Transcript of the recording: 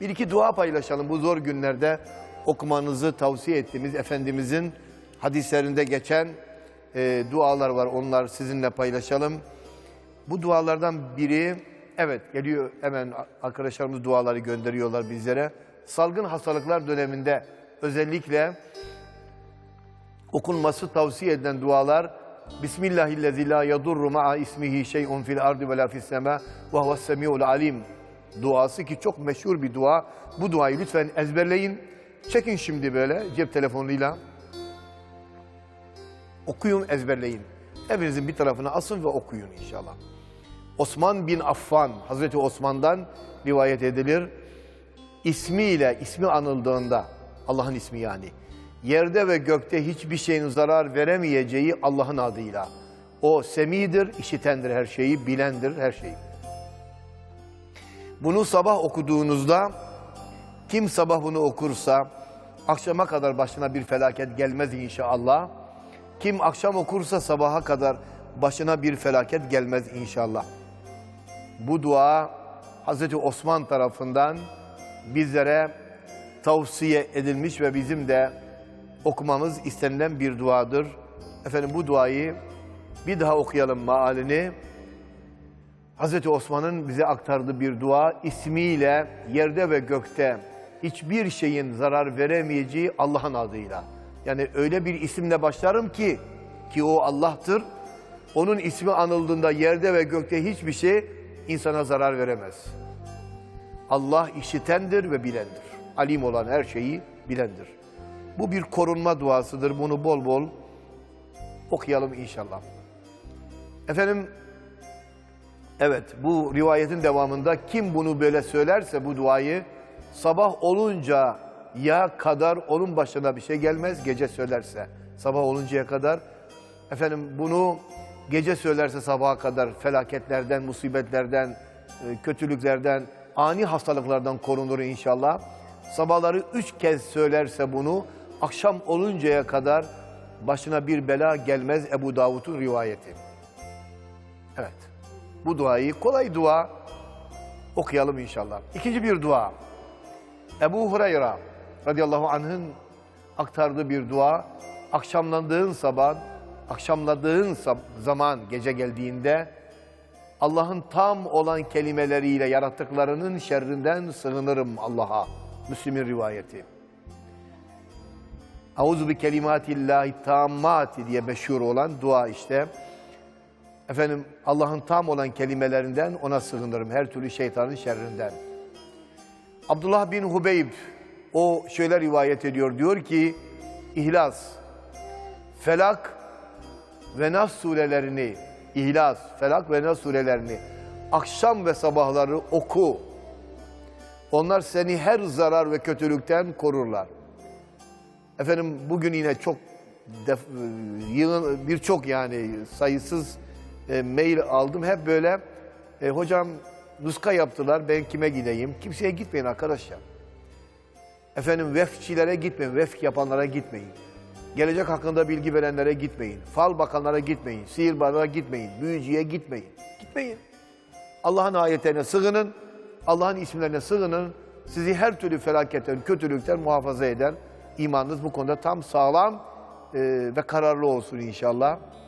Bir iki dua paylaşalım bu zor günlerde okumanızı tavsiye ettiğimiz Efendimizin hadislerinde geçen e, dualar var. Onlar sizinle paylaşalım. Bu dualardan biri, evet geliyor hemen arkadaşlarımız duaları gönderiyorlar bizlere. Salgın hastalıklar döneminde özellikle okunması tavsiye edilen dualar Bismillahillezî lâ yadurru ma'a ismihi şey'un fil ardı ve fis semâ ve huves alim duası ki çok meşhur bir dua. Bu duayı lütfen ezberleyin. Çekin şimdi böyle cep telefonuyla. Okuyun, ezberleyin. Evinizin bir tarafına asın ve okuyun inşallah. Osman bin Affan, Hazreti Osman'dan rivayet edilir. İsmiyle, ismi anıldığında, Allah'ın ismi yani, yerde ve gökte hiçbir şeyin zarar veremeyeceği Allah'ın adıyla. O semidir, işitendir her şeyi, bilendir her şeyi. Bunu sabah okuduğunuzda, kim sabah bunu okursa, akşama kadar başına bir felaket gelmez inşallah. Kim akşam okursa sabaha kadar başına bir felaket gelmez inşallah. Bu dua Hazreti Osman tarafından bizlere tavsiye edilmiş ve bizim de okumamız istenilen bir duadır. Efendim bu duayı bir daha okuyalım mealini. Hazreti Osman'ın bize aktardığı bir dua ismiyle yerde ve gökte hiçbir şeyin zarar veremeyeceği Allah'ın adıyla. Yani öyle bir isimle başlarım ki ki o Allah'tır. Onun ismi anıldığında yerde ve gökte hiçbir şey insana zarar veremez. Allah işitendir ve bilendir. Alim olan her şeyi bilendir. Bu bir korunma duasıdır. Bunu bol bol okuyalım inşallah. Efendim Evet bu rivayetin devamında kim bunu böyle söylerse bu duayı sabah olunca ya kadar onun başına bir şey gelmez gece söylerse sabah oluncaya kadar efendim bunu gece söylerse sabaha kadar felaketlerden, musibetlerden, e, kötülüklerden, ani hastalıklardan korunur inşallah. Sabahları üç kez söylerse bunu akşam oluncaya kadar başına bir bela gelmez Ebu Davud'un rivayeti. Evet. Bu duayı kolay dua okuyalım inşallah. İkinci bir dua. Ebu Hureyre radıyallahu anh'ın aktardığı bir dua. Akşamlandığın sabah, akşamladığın zaman gece geldiğinde Allah'ın tam olan kelimeleriyle yarattıklarının şerrinden sığınırım Allah'a. Müslim'in rivayeti. Auzu bi kelimatillahi tammati diye meşhur olan dua işte. Efendim Allah'ın tam olan kelimelerinden ona sığınırım her türlü şeytanın şerrinden. Abdullah bin Hubeyb o şöyle rivayet ediyor diyor ki İhlas, Felak ve Nas surelerini İhlas, Felak ve Nas surelerini akşam ve sabahları oku. Onlar seni her zarar ve kötülükten korurlar. Efendim bugün yine çok birçok yani sayısız e, mail aldım. Hep böyle e, hocam nuska yaptılar ben kime gideyim? Kimseye gitmeyin arkadaşlar. Efendim vefçilere gitmeyin, vefk yapanlara gitmeyin. Gelecek hakkında bilgi verenlere gitmeyin. Fal bakanlara gitmeyin. Sihirbazlara gitmeyin. Büyücüye gitmeyin. Gitmeyin. Allah'ın ayetlerine sığının. Allah'ın isimlerine sığının. Sizi her türlü felaketten, kötülükten muhafaza eder. İmanınız bu konuda tam sağlam e, ve kararlı olsun inşallah.